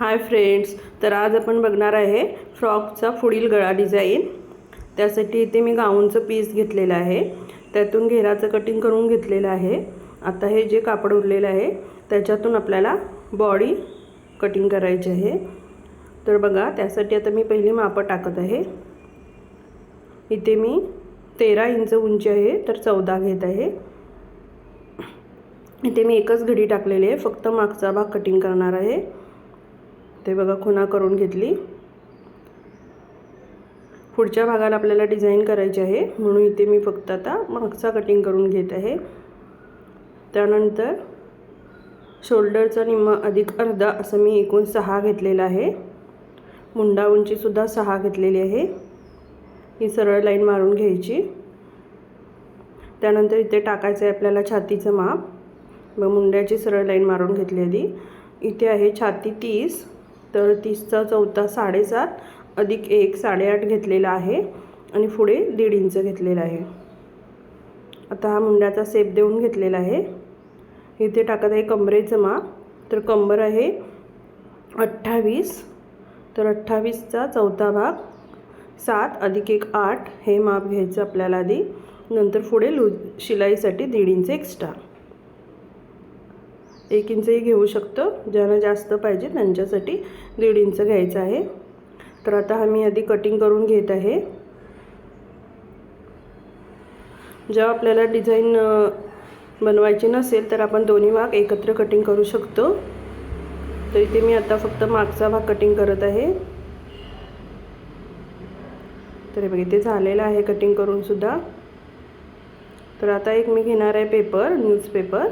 Hi friends तर आज आपण बघणार आहे फ्रॉकचा पुढील गळा डिझाईन. त्यासाठी इथे मी गाऊनचं पीस घेतलेलं आहे. त्यातून घेराचं कटिंग करून घेतलेलं आहे. आता हे जे कापड उरलेलं आहे त्याच्यातून आपल्याला बॉडी कटिंग करायची आहे. तर बघा त्यासाठी आता मी पहिली मापं टाकत आहे. इथे मी तेरा इंच उंची आहे तर चौदा घेत आहे. इथे मी एकच घडी टाकलेली आहे फक्त मागचा भाग कटिंग करणार आहे. ते बघा खुणा करून घेतली. पुढच्या भागाला आपल्याला डिझाईन करायची आहे. म्हणून इथे मी फक्त आता मागचा कटिंग करून घेत आहे. त्यानंतर शोल्डरचा निम्मा अधिक अर्धा असं मी एकूण सहा घेतलेला आहे. मुंडा उंचीसुद्धा सहा घेतलेली आहे. ही सरळ लाईन मारून घ्यायची. त्यानंतर इथे टाकायचं आहे आपल्याला छातीचं माप. मग मुंड्याची सरळ लाईन मारून घेतली आधी इथे आहे छाती तीस. तर तीसचा चौथा साडेसात अधिक एक साडेआठ घेतलेला आहे आणि पुढे दीड इंच घेतलेला आहे. आता हा मुंड्याचा सेप देऊन घेतलेला आहे. इथे टाकत आहे कमरेचं माप तर कंबर आहे अठ्ठावीस. तर अठ्ठावीसचा चौथा भाग सात अधिक एक आठ हे माप घ्यायचं आपल्याला आधी. नंतर पुढे लू शिलाईसाठी दीड इंच एक्स्ट्रा एक इंचही घेऊ शकतो ज्यांना जास्त पाहिजे त्यांच्यासाठी दीड इंच घ्यायचं आहे. तर आता हा मी आधी कटिंग करून घेत आहे. जेव्हा आपल्याला डिझाईन बनवायची नसेल तर आपण दोन्ही भाग एकत्र कटिंग करू शकतो. तर इथे मी आता फक्त मागचा भाग कटिंग करत आहे. तर हे बघ इथे झालेलं आहे कटिंग करून सुद्धा. तर आता एक मी घेणार आहे पेपर न्यूजपेपर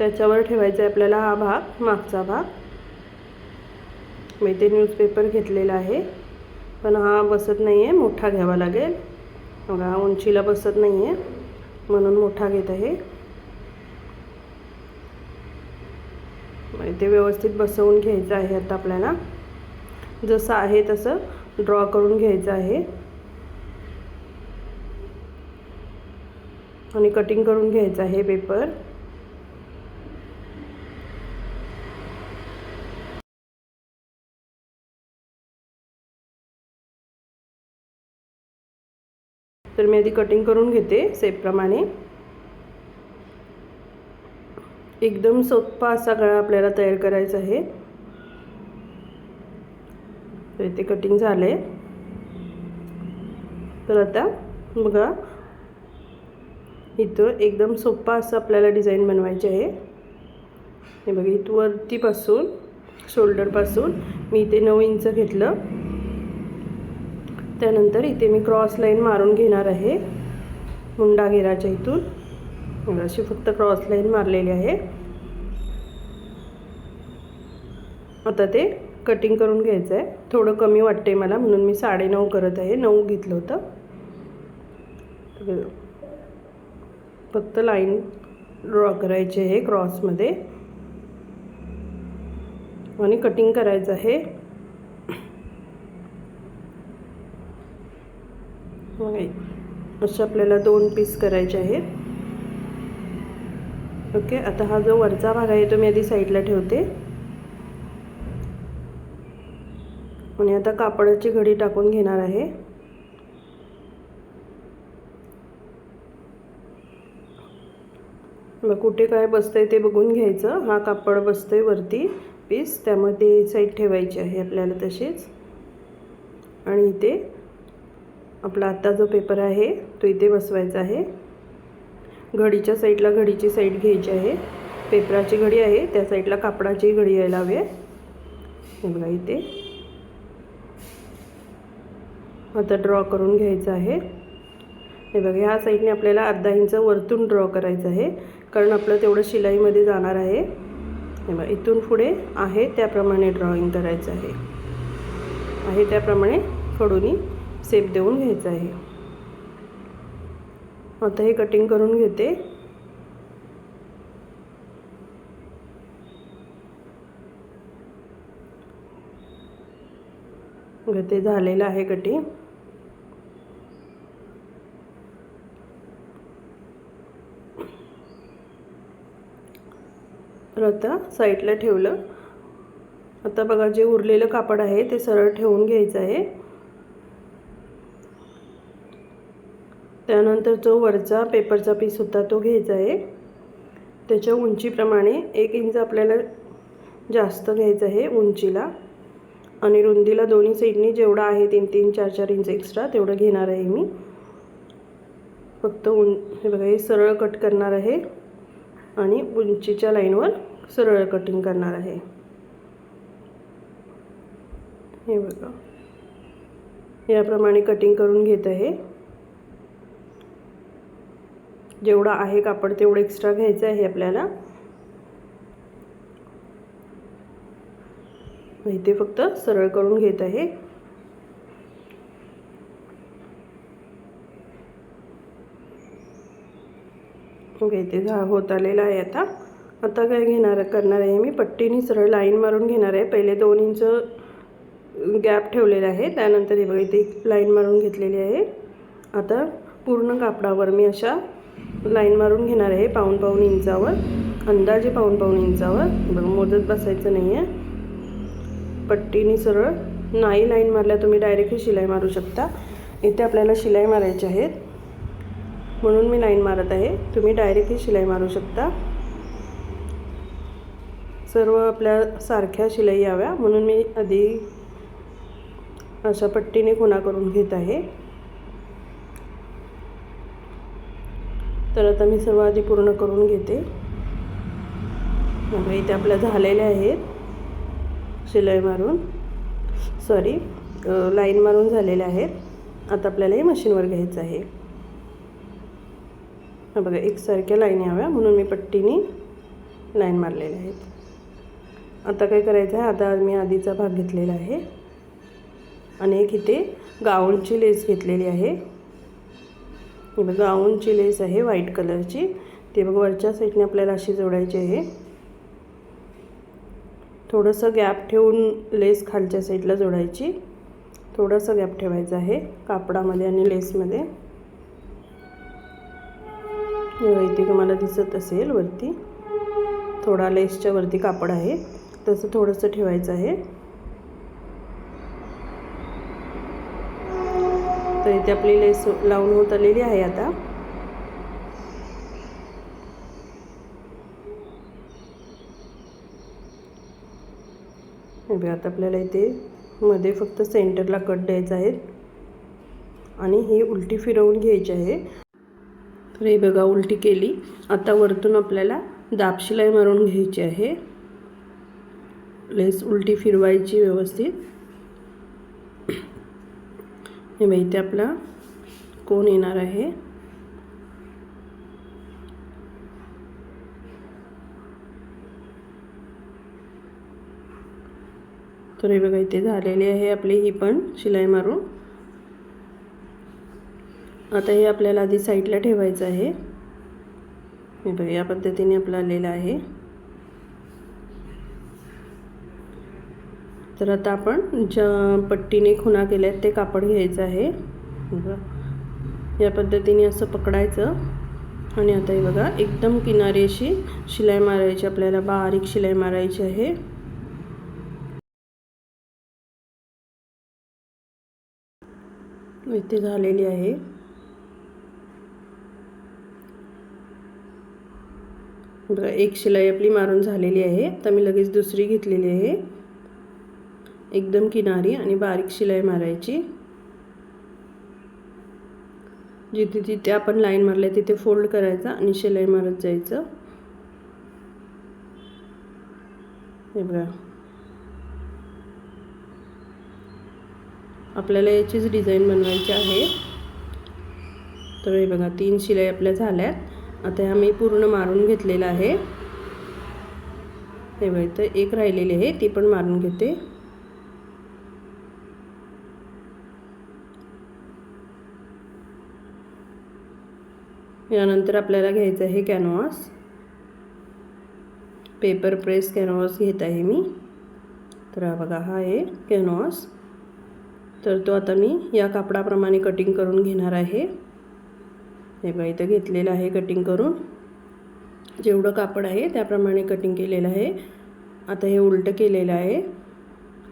त्याच्यावर ठेवायचा आहे आपल्याला हा भाग मागचा भाग. मी ते न्यूजपेपर घेतलेला आहे. पण हा बसत नाही आहे मोठा घ्यावा लागेल. बघा उंचीला बसत नाही आहे म्हणून मोठा घेत आहे. ते व्यवस्थित बसवून घ्यायचं आहे आता आपल्याला. जसं आहे तसं ड्रॉ करून घ्यायचं आहे. आणि कटिंग करून घ्यायचं आहे पेपर तर मी आधी कटिंग करून घेते सेपप्रमाणे एकदम सोपा असा गळा आपल्याला तयार करायचा आहे. तर इथे कटिंग झालं आहे तर आता बघा इथं एकदम सोपा असं आपल्याला डिझाईन बनवायचे आहे. हे बघा इथं वरतीपासून शोल्डरपासून मी इथे नऊ इंच घेतलं. त्यानंतर इथे मी क्रॉस लाईन मारून घेणार आहे. मुंडा घेराच्या इथून. अशी फक्त क्रॉस लाईन मारलेली आहे. आता ते कटिंग करून घ्यायचं आहे थोडं कमी वाटते मला म्हणून मी साडेनऊ करत आहे. नऊ घेतलं होतं. फक्त लाईन ड्रॉ करायची आहे क्रॉसमध्ये. आणि कटिंग करायचं आहे. असे आपल्याला दोन पीस करायचे आहेत. ओके आता हा जो वरचा भाग आहे तो मी आधी साईडला ठेवते. आणि आता कापडाची घडी टाकून घेणार आहे. मग कुठे काय बसतंय ते बघून घ्यायचं. हा कापड बसतंय वरती पीस त्यामुळे ते साईड ठेवायची आहे आपल्याला तशीच आणि इथे आपला आत्ता जो पेपर आहे तो इथे बसवायचा आहे. घडीच्या साईडला घडीची साईड घ्यायची आहे. पेपराची घडी आहे त्या साईडला कापडाची घडी यायला हवी हे बघा इथे. आता ड्रॉ करून घ्यायचं आहे. हे बघा ह्या साईडने आपल्याला अर्धा इंच वरतून ड्रॉ करायचं आहे. कारण आपलं तेवढं शिलाईमध्ये जाणार आहे. हे बघा इथून पुढे आहे त्याप्रमाणे ड्रॉइंग करायचं आहे. आहे त्याप्रमाणे खडूनी सेप देऊन घ्यायचं आहे. आता हे कटिंग करून घेते. ते झालेलं आहे कटिंग तर आता साईडला ठेवलं. आता बघा जे उरलेलं कापड आहे ते सरळ ठेवून घ्यायचं आहे. त्यानंतर जो वरचा पेपरचा पीस होता तो घ्यायचा आहे. त्याच्या उंचीप्रमाणे एक इंच आपल्याला जास्त घ्यायचं आहे उंचीला. आणि रुंदीला दोन्ही साईडनी जेवढा आहे तीन तीन चार चार इंच एक्स्ट्रा तेवढं घेणार आहे मी. फक्त उं हे बघा हे सरळ कट करणार आहे. आणि उंचीच्या लाईनवर सरळ कटिंग करणार आहे. हे बघा. याप्रमाणे कटिंग करून घेत आहे. जेवढा आहे कापड तेवढं एक्स्ट्रा घ्यायचं आहे आपल्याला. इथे फक्त सरळ करून घेत आहे. ओके इथे झा होत आलेला आहे आता. आता काय घेणार करणार आहे मी पट्टीने सरळ लाईन मारून घेणार आहे. पहिले दोन इंच गॅप ठेवलेला आहे त्यानंतर हे बघा इथे लाईन मारून घेतलेली आहे. आता पूर्ण कापडावर मी अशा लाईन मारून घेणार आहे पाऊन पाऊन इंचावर. अंदाजे पाऊन पाऊन इंचावर. बघ मोजत बसायचं नाही आहे पट्टीने सरळ. नाही लाईन मारल्या तुम्ही डायरेक्टली शिलाई मारू शकता. इथे आपल्याला शिलाई मारायची आहेत. म्हणून मी लाईन मारत आहे. तुम्ही डायरेक्टली शिलाई मारू शकता. सर्व आपल्या सारख्या शिलाई याव्या. म्हणून मी आधी अशा पट्टीने खुणा करून घेत आहे. तर आता मी सर्व आधी पूर्ण करून घेते. मग इथे आपल्या झालेल्या आहेत. शिलाई मारून. सॉरी लाईन मारून झालेल्या आहेत. आता आपल्याला हे मशीनवर घ्यायचं आहे. बघा एकसारख्या लाईन याव्या म्हणून मी पट्टीने लाईन मारलेल्या आहेत. आता काय करायचं आहे? आता मी आधीचा भाग घेतलेला आहे. आणि एक इथे गाऊनची लेस घेतलेली आहे. हे बघा गाऊनची लेस आहे व्हाईट कलरची. ते बघा वरच्या साईडने आपल्याला अशी जोडायची आहे. थोडंसं गॅप ठेवून लेस खालच्या साईडला जोडायची. थोडंसं गॅप ठेवायचं आहे कापडामध्ये आणि लेसमध्ये. इथे तुम्हाला दिसत असेल वरती. थोडा लेसच्या वरती कापड आहे. तसं थोडंसं ठेवायचं आहे. तर इथे आपली लेस लावून होत आलेली आहे आता. आता आपल्याला इथे मध्ये फक्त सेंटरला कट द्यायचा आहे आणि ही उलटी फिरवून घ्यायची आहे. तर हे बघा उलटी केली. आता वरतून आपल्याला दाब शिलाई मारून घ्यायची आहे. लेस उलटी फिरवायची व्यवस्थित. हे माहिती इथे आपला कोण येणार आहे? तर हे बघा इथे झालेली आहे आपली ही पण शिलाई मारून. आता हे आपल्याला आधी साईडला ठेवायचं आहे. हे बघा या पद्धतीने आपलं आलेलं आहे. तर आता आपण ज्या पट्टीने खुणा केल्या आहेत ते कापड घ्यायचं आहे. बघा या पद्धतीने असं पकडायचं. आणि आता हे बघा एकदम किनारी अशी शिलाई मारायची आपल्याला बारीक शिलाई मारायची आहे. इथे झालेली आहे. बघा एक शिलाई आपली मारून झालेली आहे. आता मी लगेच दुसरी घेतलेली आहे. एकदम किनारी आणि बारीक शिलाई मारायची. जिथे जिथे आपण लाईन मारले तिथे फोल्ड करायचा आणि शिलाई मारत जायचं. हे बघा. आपल्याला याचीच डिझाईन बनवायची आहे. तर हे बघा तीन शिलाई आपल्या झाल्यात आता ह्या मी पूर्ण मारून घेतलेलं आहे. हे बघा तर एक राहिलेली आहे ती पण मारून घेते. यानंतर आपल्याला घ्यायचं आहे कॅनव्हास पेपर प्रेस कॅनव्हास घेत आहे मी. तर हा बघा हा आहे कॅनव्हास तर तो आता मी या कापडाप्रमाणे कटिंग करून घेणार आहे. हे बघा इथं घेतलेलं आहे कटिंग करून. जेवढं कापड आहे त्याप्रमाणे कटिंग केलेलं आहे. आता हे उलटं केलेलं आहे.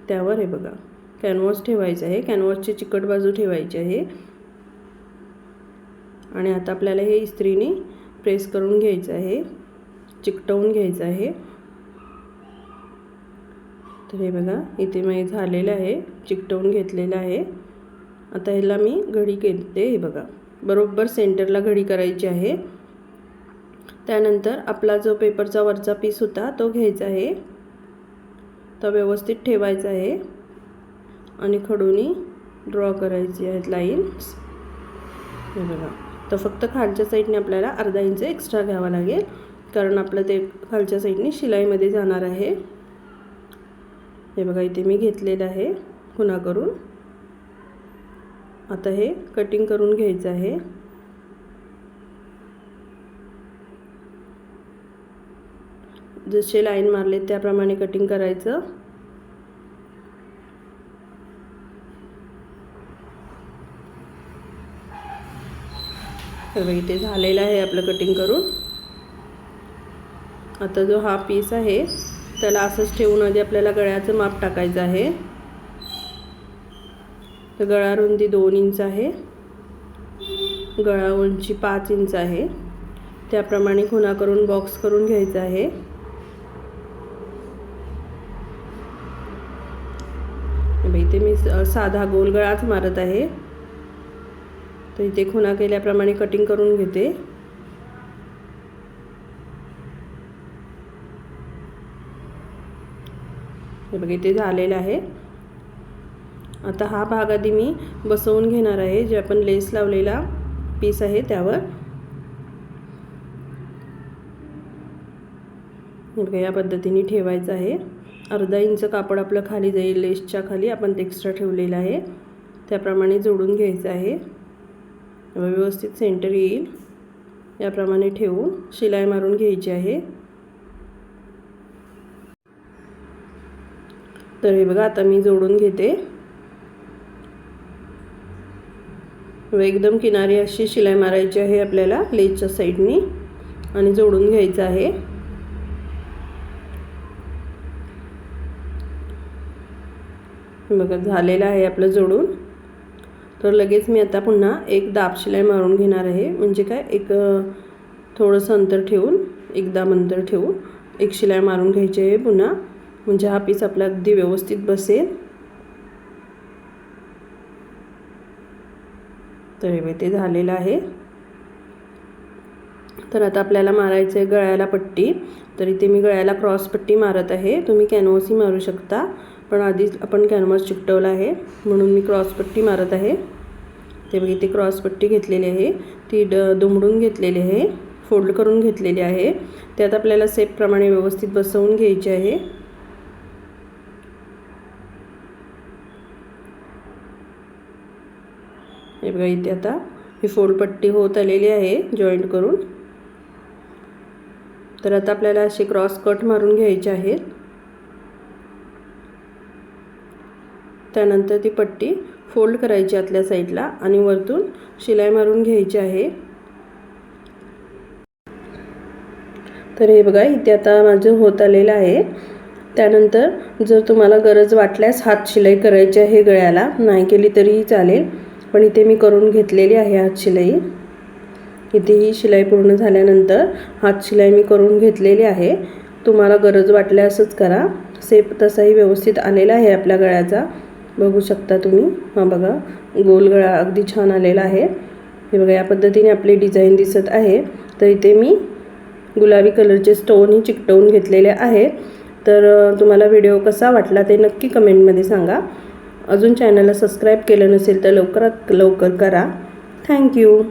त्यावर हे बघा कॅनव्हास ठेवायचं आहे. कॅनव्हासची चिकट बाजू ठेवायची आहे. आणि आता आपल्याला हे इस्त्रीने प्रेस करून घ्यायचं आहे. चिकटवून घ्यायचं आहे. तर हे बघा इथे मी झालेलं आहे चिकटवून घेतलेलं आहे. आता ह्याला मी घडी घेते हे बघा. बरोबर सेंटरला घडी करायची आहे. त्यानंतर आपला जो पेपरचा वरचा पीस होता तो घ्यायचा आहे. तो व्यवस्थित ठेवायचा आहे. आणि खडूनी ड्रॉ करायची आहेत लाईन्स. हे बघा. तर फक्त खालच्या साईडने आपल्याला अर्धा इंच एक्स्ट्रा घ्यावा लागेल. कारण आपलं ते खालच्या साईडने शिलाईमध्ये जाणार आहे. हे बघा इथे मी घेतलेलं आहे पुन्हा करून आता हे कटिंग करून घ्यायचं आहे. जसे लाईन मारले त्याप्रमाणे कटिंग करायचं. बघा इथे झालेलं आहे आपलं कटिंग करून. आता जो हा पीस आहे त्याला असंच ठेवून आधी आपल्याला गळ्याचं माप टाकायचं आहे. तर गळा रुंदी दोन इंच आहे. गळा उंची पाच इंच आहे. त्याप्रमाणे खुणा करून बॉक्स करून घ्यायचा आहे. इथे मी साधा गोल गळाच मारत आहे. तर इथे खुणा केल्याप्रमाणे कटिंग करून घेते. हे बघा इथे झालेलं आहे. आता हा भाग आधी मी बसवून घेणार आहे जे आपण लेस लावलेला पीस आहे त्यावर. बघा या पद्धतीने ठेवायचं आहे. अर्धा इंच कापड आपलं खाली जाईल लेसच्या खाली आपण ते एक्स्ट्रा ठेवलेलं आहे. त्याप्रमाणे जोडून घ्यायचं आहे. व्यवस्थित सेंटर येईल. याप्रमाणे ठेवून शिलाई मारून घ्यायची आहे. तर हे बघा आता मी जोडून घेते. एकदम किनारी अशी शिलाई मारायची आहे आपल्याला लेजच्या साईडनी आणि जोडून घ्यायचं आहे. बघा झालेलं आहे आपलं जोडून. तर लगेच मी आता पुन्हा एक दाब शिलाई मारून घेणार आहे. म्हणजे काय? एक थोडंसं अंतर ठेवून एकदा अंतर ठेवून एक शिलाई मारून घ्यायची आहे पुन्हा. म्हणजे हा पीस आपला अगदी व्यवस्थित बसेल. तर हे ते झालेलं आहे. तर आता आपल्याला मारायचं आहे गळ्याला पट्टी. तर इथे मी गळ्याला क्रॉस पट्टी मारत आहे. तुम्ही कॅनव्हासही मारू शकता. पण आधीच आपण कॅनव्हास चिकटवला आहे. म्हणून मी क्रॉसपट्टी मारत आहे. ते बघ इथे क्रॉसपट्टी घेतलेली आहे. ती ड दुमडून घेतलेली आहे. फोल्ड करून घेतलेली आहे. त्यात आपल्याला सेपप्रमाणे व्यवस्थित बसवून घ्यायचे आहे. हे बघा इथे आता ही फोल्डपट्टी होत आलेली आहे जॉईंट करून. तर आता आपल्याला असे क्रॉस कट मारून घ्यायचे आहेत त्यानंतर ती पट्टी फोल्ड करायची आतल्या साईडला आणि वरतून शिलाई मारून घ्यायची आहे. तर हे बघा इथे आता माझं होत आलेलं आहे. त्यानंतर जर तुम्हाला गरज वाटल्यास हात शिलाई करायची आहे गळ्याला. नाही केली तरीही चालेल पण इथे मी करून घेतलेली आहे हात शिलाई. इथे ही शिलाई पूर्ण झाल्यानंतर हात शिलाई मी करून घेतलेली आहे. तुम्हाला गरज वाटल्यासच करा. सेप तसाही व्यवस्थित आलेला आहे आपल्या गळ्याचा. बघू शकता तुम्ही. हा बघा गोल गळा अगदी छान आलेला आहे. हे बघा या पद्धतीने आपले डिझाईन दिसत आहे. तर इथे मी गुलाबी कलरचे स्टोनही चिकटवून घेतलेले आहे. तर तुम्हाला व्हिडिओ कसा वाटला ते नक्की कमेंटमध्ये सांगा. अजून चॅनलला सबस्क्राईब केलं नसेल तर लवकरात लवकर करा. थँक्यू